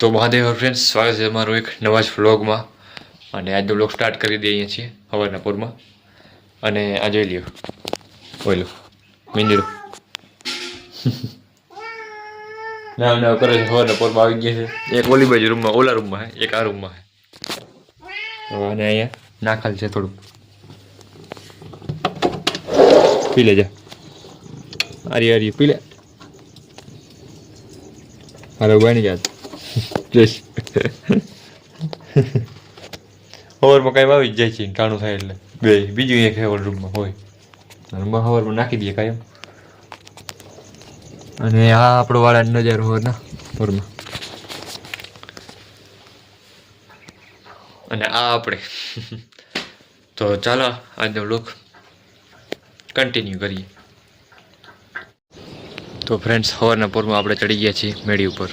તો મહાદેવ ફ્રેન્ડ્સ સ્વાગત છે અમારું એક નવા જ વ્લોગમાં અને આજનો વ્લોગ સ્ટાર્ટ કરી દઈએ છીએ પૂરમાં અને આ જોઈ લ્યો. ઓઈલો મીંદડું ના ના, કરે છે પૂરમાં આવી ગયા છે. એક ઓલી બાજુ રૂમમાં ઓલા રૂમમાં છે, એક આ રૂમમાં છે. અને અહીંયા નાખાલ છે થોડુંક. પી લેજા. અરે અરે પી લે. અરે બની જાત જઈશ હવરમાં કાંઈ આવી જ જાય છે ટાણું થાય એટલે. બે બીજું એક હેવર રૂમમાં હોય. રૂમમાં હવરમાં નાખી દઈએ કાયમ. અને આ આપણો વાળા નજારો હોય ના હોરમાં અને આ આપણે. તો ચાલો આજનો લુક કન્ટિન્યુ કરીએ. તો ફ્રેન્ડ્સ સવારના પૂરમાં આપણે ચડી ગયા છીએ મેળી ઉપર.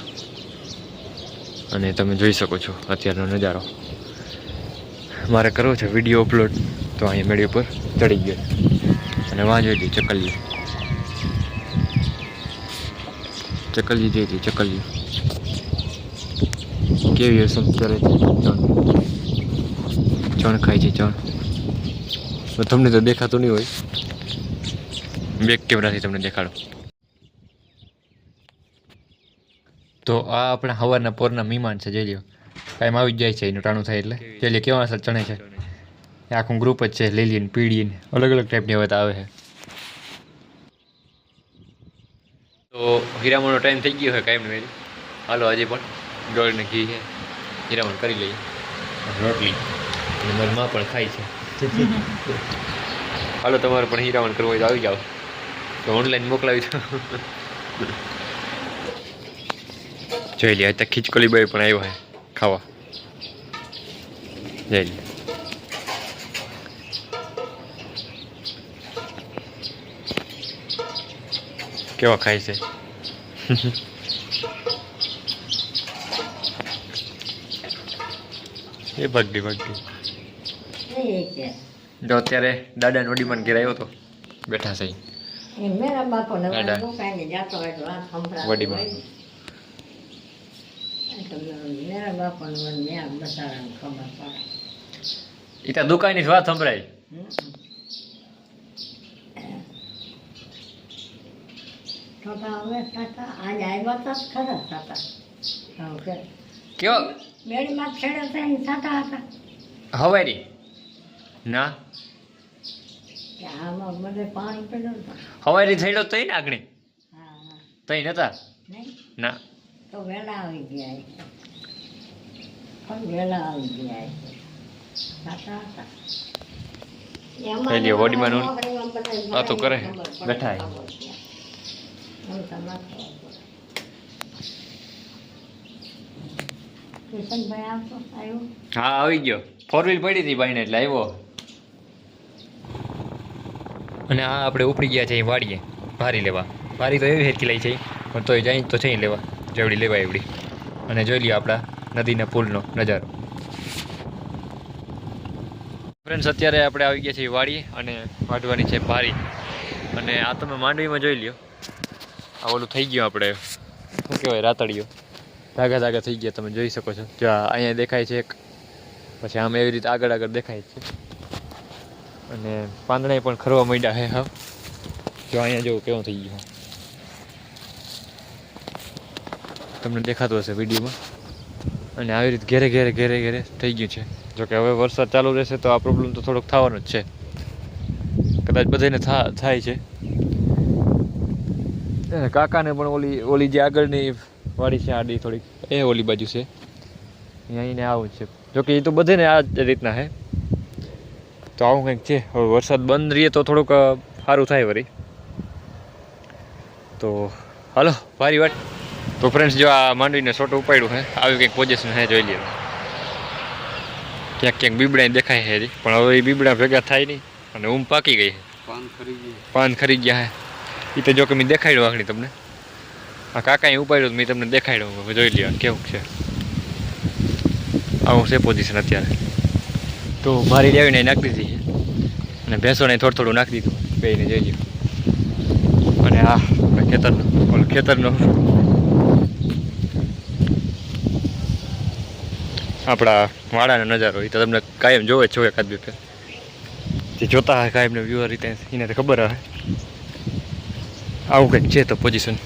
અને તમે જોઈ શકો છો, અત્યારનો નજારો. મારે કરવો છે વીડિયો અપલોડ, તો અહીંયા મેળી ઉપર ચડી ગયો. અને વાં જોઈ હતી ચકલીઓ. ચકલી જોઈ હતી ચકલી કેવી હશે કરે છે ચણ. ચણ ખાય છે, ચણ. તમને તો દેખાતું નહીં હોય. બેક કેમેરાથી તમને દેખાડો. તો આ આપણા હવારના પોરના મહેમાન છે જોઈ લો કાંઈ આવી જાય છે એનું ટાણું થાય એટલે. જોઈ લ્યો કેવા અસર ચણે છે. આખું ગ્રુપ જ છે લીલી ને પીળી ને. અલગ અલગ ટાઈપની હવે આવે છે. તો હીરામણનો ટાઈમ થઈ ગયો હોય કાંઈ નહીં હાલો હજી પણ ગોળ ને ઘી છે. હીરામણ કરી લઈએ. રોટલી. અને મનમાં પણ ખાય છે. હાલો તમારે પણ હીરામણ કરવું હોય તો આવી જાઓ. તો ઓનલાઈન મોકલાવી દો. જોઈ લે અત્યારે ખીચકોલી બાઈ પણ આવ્યો હે ખાવા. જોઈ લે. કેવા ખાય છે? એ ભગડી ભગડી જો અત્યારે દાદા નોડીમાં ઘેર આવ્યો તો બેઠા છે વડીમાં. એ તો મેરા બાપો ને મને ન્યા બસારાને એ તો દુકાનની વાત સંભળાય. હવારી? ના. હવારી થયેલો તઈ ને આગળ. તઈ નતા? ના. તો વહેલા આવી ગયા છે. પણ વહેલા આવી ગયા છે. હતા. એમાં હોડીમાં નું કરે, બેઠા હા આવી ગયો. ફોર વ્હીલ પડી હતી ભાઈને એટલે આવ્યો. અને આ આપણે ઉપડી ગયા છે વાડીએ. ભારી લેવા. ભારી તો એવી હેરકી લઈ છે પણ તોય જાય તો છે લેવા. જેવડી લેવાય એવડી. અને જોઈ લ્યો આપણા નદીના પુલનો નજારો. ફ્રેન્ડ્સ અત્યારે આપણે આવી ગયા છીએ વાડી અને વાઢવાની છે ભારી અને આ તમે માંડવીમાં જોઈ લ્યો. આ ઓલું થઈ ગયું આપણે, શું કહેવાય રાતડીઓ ધાગા ધાગા થઈ ગયા, તમે જોઈ શકો છો. જો અહીંયા દેખાય છે એક. પછી આમ એવી રીતે આગળ આગળ દેખાય છે. અને પાંદડા પણ ખરવા માંડ્યા હે હા. જો અહીંયા જો કેવું થઈ ગયું. તમને દેખાતું હશે વિડીયોમાં. અને આવી રીતે ઘેરે ઘેરે ઘેરે ઘેરે થઈ ગયું છે. જોકે હવે વરસાદ ચાલુ રહેશે તો આ પ્રોબ્લેમ તો થોડોક થવાનો જ છે. કદાચ બધાને થાય છે. કાકાને પણ ઓલી ઓલી જે આગળની વાડી છે, આડી થોડીક, એ ઓલી બાજુ છે. અહીંને આવું છે. જોકે એ તો બધાને આ જ રીતના છે. તો આવું કંઈક છે. હવે વરસાદ બંધ રહીએ તો થોડુંક સારું થાય વળી. તો, હાલો, ભારી વાત. તો ફ્રેન્ડ્સ જો આ માંડવીને છોટું ઉપાડ્યું હે આવી કંઈક પોઝિશન હે જોઈ લઈએ ક્યાંક ક્યાંક બીબડા દેખાય છે પણ હવે એ બીબડા ભેગા થાય નહીં અને ઊંઘ પાકી ગઈ પાન ખરી ગયું હે. એ તો જો કે મેં દેખાડ્યું આખડી તમને. આ કાકાએ ઉપાડ્યું મેં તમને દેખાડ્યું. હવે જોઈ લ્યો કેવું છે. આવું છે પોઝિશન અત્યારે. તો ભારી લેવીને નાખી દીધી અને ભેંસોને થોડું થોડું નાખી દીધું. બેને જોઈ લ્યો. અને આ ખેતરનો ખેતરનો આપણા વાડાનો નજારો એ તો તમને કાયમ જોવે જ છો એકાદ બે ફેર. જે જોતા હોય કાયમને વ્યૂઅર રીતે એને તો ખબર આવે. આવું કંઈક છે તો પોઝિશન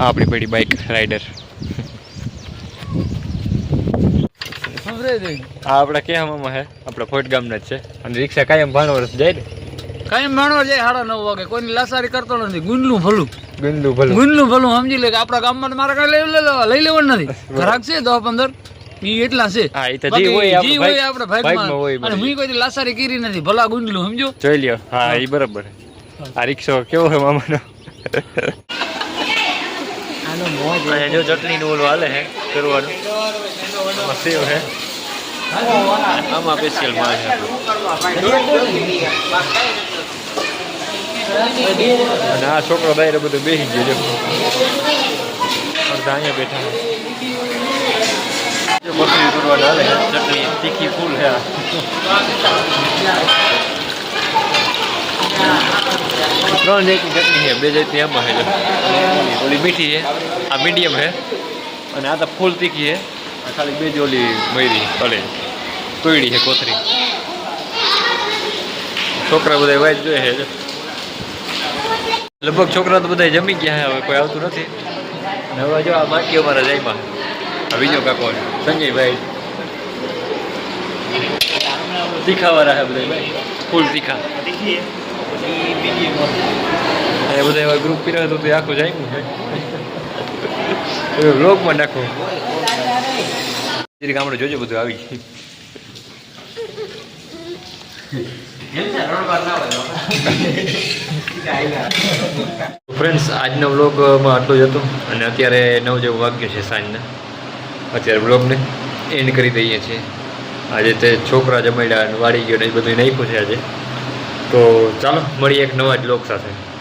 આ આપણી પડી બાઇક રાઈડર આ આપણા કેહામાં હે આપણા ફોટ ગામના જ છે. અને રિક્ષા કાયમ ભાણો વર્ષ જાય ને. કઈ માણો જાય સાડા નવ વાગે કોઈની લાસારી કરતો નથી ગુંદલું ભલું. ગુંદુ ભલું. ગુંદલું ભલું સમજી લે કે આપણા ગામમાં મારે કઈ લઈ લેવા લઈ લેવાનું નથી. ઘરાક છે દસ પંદર ઈ એટલા છે. હા, ઈ તો જી હોય જી આપણે હોય આપણે ભાગમાં. અને હું કોઈ લાસારી કરી નથી ભલા ગુંદલું સમજો? જોઈ લ્યો. હા એ બરાબર. આ રિક્ષો કેવો છે મામાનો? આનો મોજ જો ચટણી નું ઓલું હાલે હે કરવાનું. સેવ હે. આમાં સ્પેશિયલમાં છે. અને આ છોકરો દાયરે બધું બેસી ગયો, જો. અડધા અહીંયા બેઠા. છે જો બકરી કરવાનું હાલે હે ચટણી તીખી ફૂલ છે આ. ત્રણ જાતની ચટણી છે, બે જાતની આમાં છે, જો. ઓલી- ઓલી મીઠી છે, આ મીડિયમ છે. અને આ તો ફૂલ તીખી છે. આ ખાલી બે જ ઓલી મયરી ભલે તોયડી છે કોથરી. છોકરા બધા વાઈટ જોઈએ છે, જો. લગભગ છોકરા તો બધા જમી ગયા હવે કોઈ આવતું નથી. અને હવે જો આ બાકી અમારા જયમાં બીજો કાકો સંજયભાઈ. તીખાવાળા હે બધા ભાઈ. ફૂલ તીખા. એ બધા એવા ગ્રુપ કર્યા તો આખું જાય છે. બ્લોગમાં નાખો. જરીક આપણે જોજો બધું આવી ફ્રેન્ડ્સ આજનો વ્લોગમાં આટલું જ હતું. અને અત્યારે નવ જેવું વાગ્યું છે સાંજના. અત્યારે વ્લોગને એન્ડ કરી દઈએ છીએ. આજે તે છોકરા જમાડ્યા વાળી ગયો ને એ બધું નાખ્યું છે આજે. તો ચાલો, મળીએ એક નવા જ લોક સાથે.